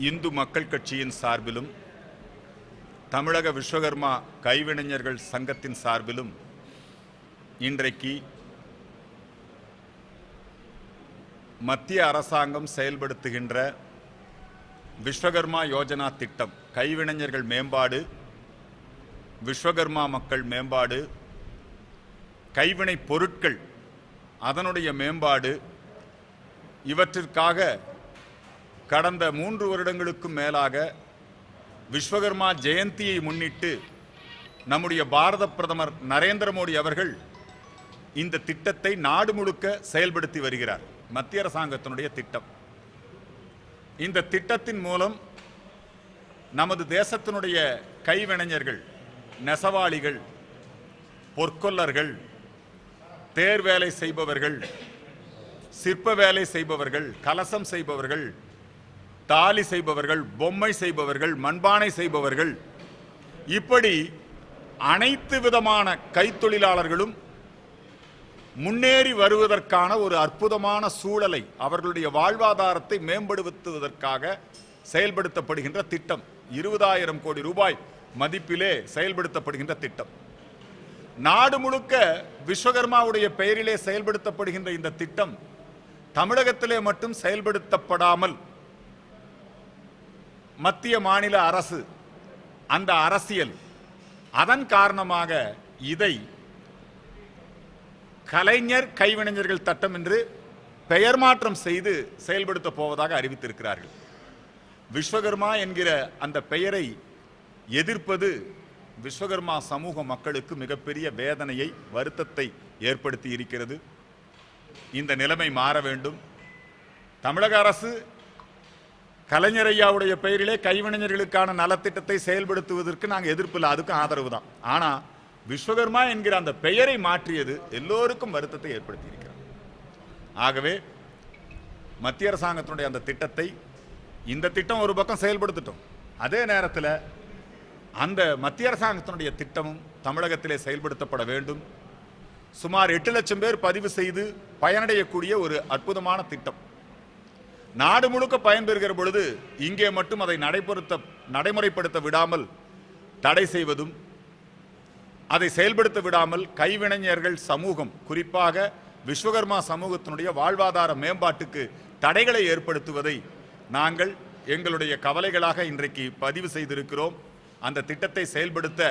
இந்து மக்கள் கட்சியின் சார்பிலும் தமிழக விஸ்வகர்மா கைவினைஞர்கள் சங்கத்தின் சார்பிலும் இன்றைக்கு மத்திய அரசாங்கம் செயல்படுத்துகின்ற விஸ்வகர்மா யோஜனா திட்டம் கைவினைஞர்கள் மேம்பாடு விஸ்வகர்மா மக்கள் மேம்பாடு கைவினை பொருட்கள் அதனுடைய மேம்பாடு இவற்றிற்காக கடந்த மூன்று வருடங்களுக்கும் மேலாக விஸ்வகர்மா ஜெயந்தியை முன்னிட்டு நம்முடைய பாரத பிரதமர் நரேந்திர மோடி அவர்கள் இந்த திட்டத்தை நாடு முழுக்க செயல்படுத்தி வருகிறார் மத்திய அரசாங்கத்தினுடைய திட்டம். இந்த திட்டத்தின் மூலம் நமது தேசத்தினுடைய கைவினைஞர்கள் நெசவாளிகள் பொற்கொல்லர்கள் தேர் வேலை செய்பவர்கள் சிற்ப வேலை செய்பவர்கள் கலசம் செய்பவர்கள் தாலி செய்பவர்கள் பொம்மை செய்பவர்கள் மண்பானை செய்பவர்கள் இப்படி அனைத்து விதமான கைத்தொழிலாளர்களும் முன்னேறி வருவதற்கான ஒரு அற்புதமான சூழலை அவர்களுடைய வாழ்வாதாரத்தை மேம்படுத்துவதற்காக செயல்படுத்தப்படுகின்ற திட்டம். இருபதாயிரம் கோடி ரூபாய் மதிப்பிலே செயல்படுத்தப்படுகின்ற திட்டம். நாடு முழுக்க விஸ்வகர்மாவுடைய பெயரிலே செயல்படுத்தப்படுகின்ற இந்த திட்டம் தமிழகத்திலே மட்டும் செயல்படுத்தப்படாமல் மத்திய மாநில அரசு அந்த அரசியல். அதன் காரணமாக இதை கலைஞர் கைவினைஞர்கள் தட்டம் என்று பெயர் மாற்றம் செய்து செயல்படுத்த போவதாக அறிவித்திருக்கிறார்கள். விஸ்வகர்மா என்கிற அந்த பெயரை எதிர்ப்பது விஸ்வகர்மா சமூக மக்களுக்கு மிகப்பெரிய வேதனையை வருத்தத்தை ஏற்படுத்தி இருக்கிறது. இந்த நிலைமை மாற வேண்டும். தமிழக அரசு கலைஞர் ஐயாவுடைய பெயரிலே கைவினைஞர்களுக்கான நலத்திட்டத்தை செயல்படுத்துவதற்கு நாங்கள் எதிர்ப்பு இல்லை. அதுக்கும் ஆதரவு தான். ஆனால் விஸ்வகர்மா என்கிற அந்த பெயரை மாற்றியது எல்லோருக்கும் வருத்தத்தை ஏற்படுத்தியிருக்கிறார் ஆகவே மத்திய அரசாங்கத்தினுடைய அந்த திட்டத்தை இந்த திட்டம் ஒரு பக்கம் செயல்படுத்திட்டோம். அதே நேரத்தில் அந்த மத்திய அரசாங்கத்தினுடைய திட்டமும் தமிழகத்திலே செயல்படுத்தப்பட வேண்டும். சுமார் எட்டு லட்சம் பேர் பதிவு செய்து பயனடையக்கூடிய ஒரு அற்புதமான திட்டம். நாடு முழுக்க பயன்பெறுகிற பொழுது இங்கே மட்டும் அதை நடைபெறுத்த நடைமுறைப்படுத்த விடாமல் தடை செய்வதும் அதை செயல்படுத்த விடாமல் கைவினைஞர்கள் சமூகம் குறிப்பாக விஸ்வகர்மா சமூகத்தினுடைய வாழ்வாதார மேம்பாட்டுக்கு தடைகளை ஏற்படுத்துவதை நாங்கள் எங்களுடைய கவலைகளாக இன்றைக்கு பதிவு செய்திருக்கிறோம். அந்த திட்டத்தை செயல்படுத்த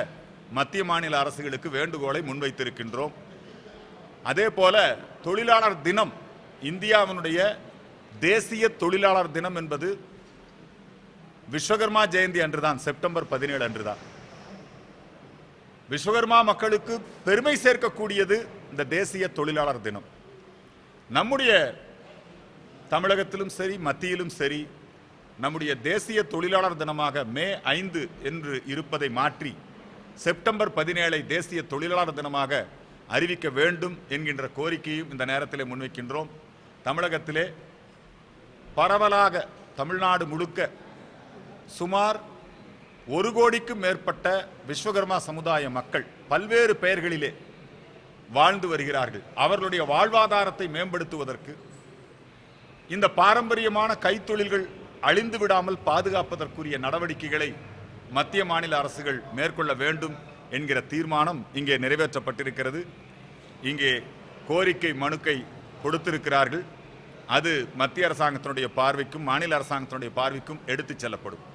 மத்திய மாநில அரசுகளுக்கு வேண்டுகோளை முன்வைத்திருக்கின்றோம். அதே போல தொழிலாளர் தினம் இந்தியாவினுடைய தேசிய தொழிலாளர் தினம் என்பது விஸ்வகர்மா ஜெயந்தி அன்றுதான் செப்டம்பர் பதினேழு அன்றுதான். விஸ்வகர்மா மக்களுக்கு பெருமை சேர்க்கக்கூடியது இந்த தேசிய தொழிலாளர் தினம். நம்முடைய தமிழகத்திலும் சரி மத்தியிலும் சரி நம்முடைய தேசிய தொழிலாளர் தினமாக மே ஐந்து என்று இருப்பதை மாற்றி செப்டம்பர் பதினேழை தேசிய தொழிலாளர் தினமாக அறிவிக்க வேண்டும் என்கின்ற கோரிக்கையும் இந்த நேரத்திலே முன்வைக்கின்றோம். தமிழகத்திலே பரவலாக தமிழ்நாடு முழுக்க சுமார் ஒரு கோடிக்கும் மேற்பட்ட விஸ்வகர்மா சமுதாய மக்கள் பல்வேறு பெயர்களிலே வாழ்ந்து வருகிறார்கள். அவர்களுடைய வாழ்வாதாரத்தை மேம்படுத்துவதற்கு இந்த பாரம்பரியமான கைத்தொழில்கள் அழிந்து விடாமல் பாதுகாப்பதற்குரிய நடவடிக்கைகளை மத்திய மாநில அரசுகள் மேற்கொள்ள வேண்டும் என்கிற தீர்மானம் இங்கே நிறைவேற்றப்பட்டிருக்கிறது. இங்கே கோரிக்கை மனுக்கை கொடுத்திருக்கிறார்கள். அது மத்திய அரசாங்கத்தினுடைய பார்வைக்கும் மாநில அரசாங்கத்தினுடைய பார்வைக்கும் எடுத்துச் செல்லப்படும்.